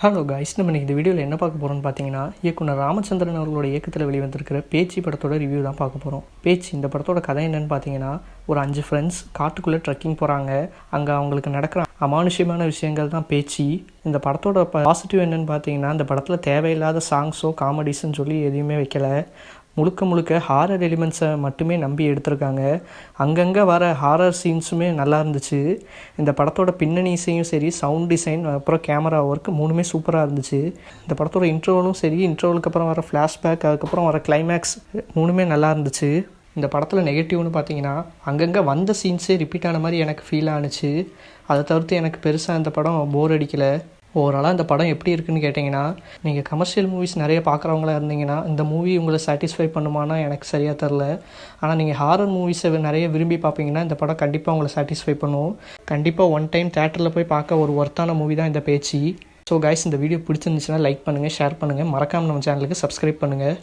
Hello guys நம்ம இந்த வீடியோவில் என்ன பார்க்க போகிறோம்னு பார்த்தீங்கன்னா இயக்குனர் ராமச்சந்திரன் அவர்களோட இயக்கத்தில் வெளிவந்திருக்கிற பேச்சு படத்தோட ரிவ்யூ தான் பார்க்க போகிறோம் பேச்சு இந்த படத்தோட கதை என்னன்னு பார்த்தீங்கன்னா ஒரு அஞ்சு ஃப்ரெண்ட்ஸ் காட்டுக்குள்ளே ட்ரெக்கிங் போகிறாங்க அங்கே அவங்களுக்கு நடக்கிற அமானுஷ்யமான விஷயங்கள் தான் பேச்சு. இந்த படத்தோட பாசிட்டிவ் என்னன்னு பார்த்தீங்கன்னா இந்த படத்தில் தேவையில்லாத சாங்ஸோ காமெடிஸ்ன்னு சொல்லி எதுவுமே வைக்கலை. முழுக்க முழுக்க ஹாரர் எலிமெண்ட்ஸை மட்டுமே நம்பி எடுத்திருக்காங்க. அங்கங்கே வர ஹாரர் சீன்ஸுமே நல்லா இருந்துச்சு. இந்த படத்தோட பின்னணி இசையும் சரி சவுண்ட் டிசைன் அப்புறம் கேமரா ஒர்க் மூணுமே சூப்பராக இருந்துச்சு. இந்த படத்தோட இன்ட்ரோவலும் சரி இன்ட்ரோவலுக்கு அப்புறம் வர ஃப்ளாஷ்பேக் அதுக்கப்புறம் வர கிளைமேக்ஸ் மூணுமே நல்லா இருந்துச்சு. இந்த படத்தில் நெகட்டிவ்னு பார்த்தீங்கன்னா அங்கங்கே வந்த சீன்ஸே ரிப்பீட் ஆன மாதிரி எனக்கு ஃபீல் ஆனுச்சு. அதை தவிர்த்து எனக்கு பெருசாக இந்த படம் போர் அடிக்கலை. ஓவராலாக இந்த படம் எப்படி இருக்குன்னு கேட்டிங்கன்னா நீங்கள் கமர்ஷியல் மூவிஸ் நிறைய பார்க்குறவங்களா இருந்தீங்கன்னா இந்த மூவி உங்களை சாட்டிஸ்ஃபை பண்ணுமானா எனக்கு சரியாக தெரில ஆனால் நீங்கள் ஹாரர் மூவிஸை நிறைய விரும்பி பார்ப்பீங்கன்னா இந்த படம் கண்டிப்பாக உங்களை சாட்டிஸ்ஃபை பண்ணும். கண்டிப்பாக ஒன் டைம் தேட்டரில் போய் பார்க்க ஒரு ஒர்த்தான மூவி தான் இந்த பேச்சு. ஸோ கைஸ் இந்த வீடியோ பிடிச்சிருந்துச்சுன்னா லைக் பண்ணுங்கள் ஷேர் பண்ணுங்கள் மறக்காமல் நம்ம சேனலுக்கு சப்ஸ்கிரைப் பண்ணுங்கள்